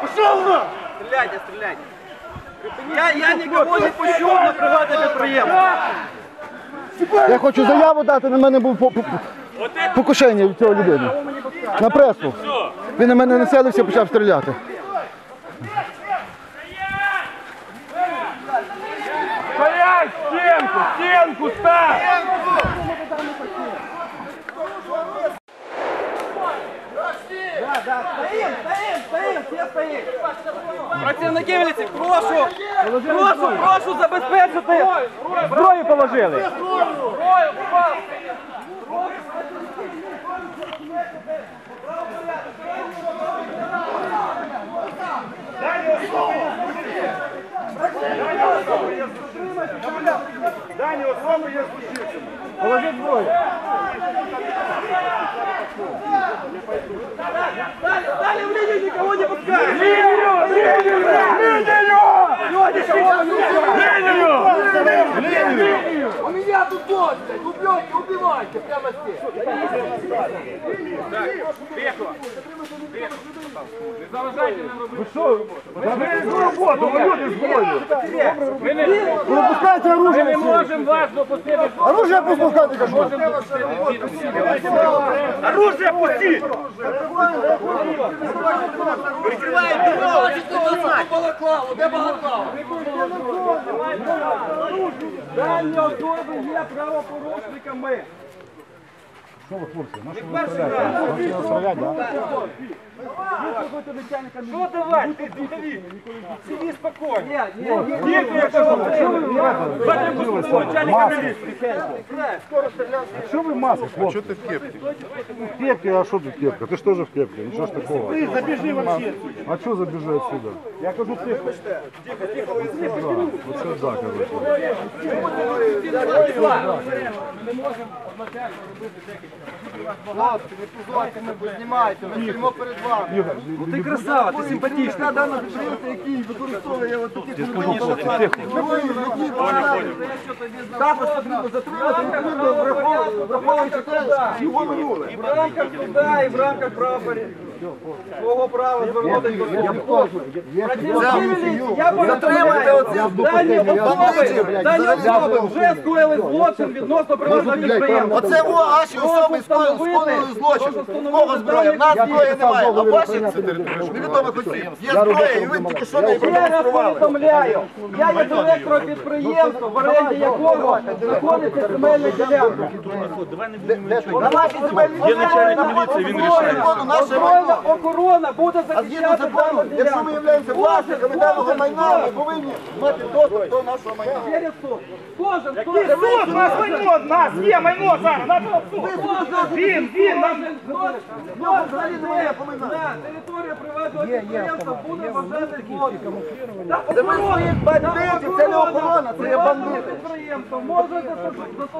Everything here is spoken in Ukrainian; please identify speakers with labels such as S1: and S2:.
S1: Пошел на!
S2: Стреляйте, стреляйте. Я, я никого не пущу на приватне підприємство.
S3: Я хочу заяву дати, на мене був по- по- покушення від цього людини. На пресу. Він на мене населився і почав стріляти.
S1: Стоять! Стенку! Стенку ставь!
S2: Працівники міліції, прошу, прошу, прошу забезпечити. Зброю положили.
S1: Дані особи є злочинцем.
S2: Далі в лінію никого не!
S1: Лінію! Лінію! Лінію!
S4: У тут блядь, убьете, убивайте прямо здесь.
S1: Ви роботу, ви люди зброю.
S3: Пропускайте оружие.
S1: Ми можемо вас допустити.
S3: Оружие пропускайте, кажу.
S1: Оружие пустіть!
S4: Балаклаву, де балаклава?
S2: Дані особи є правопорушниками.
S1: Що давай? Сиди спокійно.
S2: Ні, ні, ні.
S1: Діти, я кажу, що ви Батько начальника міліції.
S3: Что вы маска, хлопцы? Что ты в кепке? В кепке, а что тут кепка? Ты что же в кепке? Ничего ж такого. Ты забежи вообще. А что забежи отсюда? Я кажу, тихо. Тихо, тихо. Вот это да, короче.
S4: Хлопці, не позорте мене, знімайте, ми стоїмо перед вами.
S2: Ти красава, ти симпатична.
S4: Дана підприємства, який використовує от такі. Також потрібно затримати, враховуючи- його минуле.
S2: І в рамках суда, і в рамках права свого права звернутися до суду. Працівники міліції, я дані особи, дані особи вже скоїли злочин відносно приватного підприємства.
S4: Оце ваші особи скоїли злочин. Кого зброя? В нас зброї немає, а ваші невідомих осіб. Є зброя, і ви тільки що не
S2: раз повідомляю, я є директором підприємства, в оренді якого знаходиться земельна ділянка.
S4: На нашій земельній ділянці
S1: міліції, він рішає.
S2: Озброєна охорона буде
S4: А згідно
S2: захищати дану
S4: закону, якщо ми
S2: ділянку.
S4: являємося власниками даного майна, ми повинні мати доступ до нашого майна.
S2: Через суд. Кожен, хто
S1: Суд, у нас майно, у нас є майно зараз, на суд. Він, він, нам
S4: Нього взагалі немає помина.
S2: на території приватного підприємства буде вважати злочин. Та
S4: Це ми
S2: охорона,
S4: своїх бандитів, це не охорона, це є бандити.
S2: підприємство може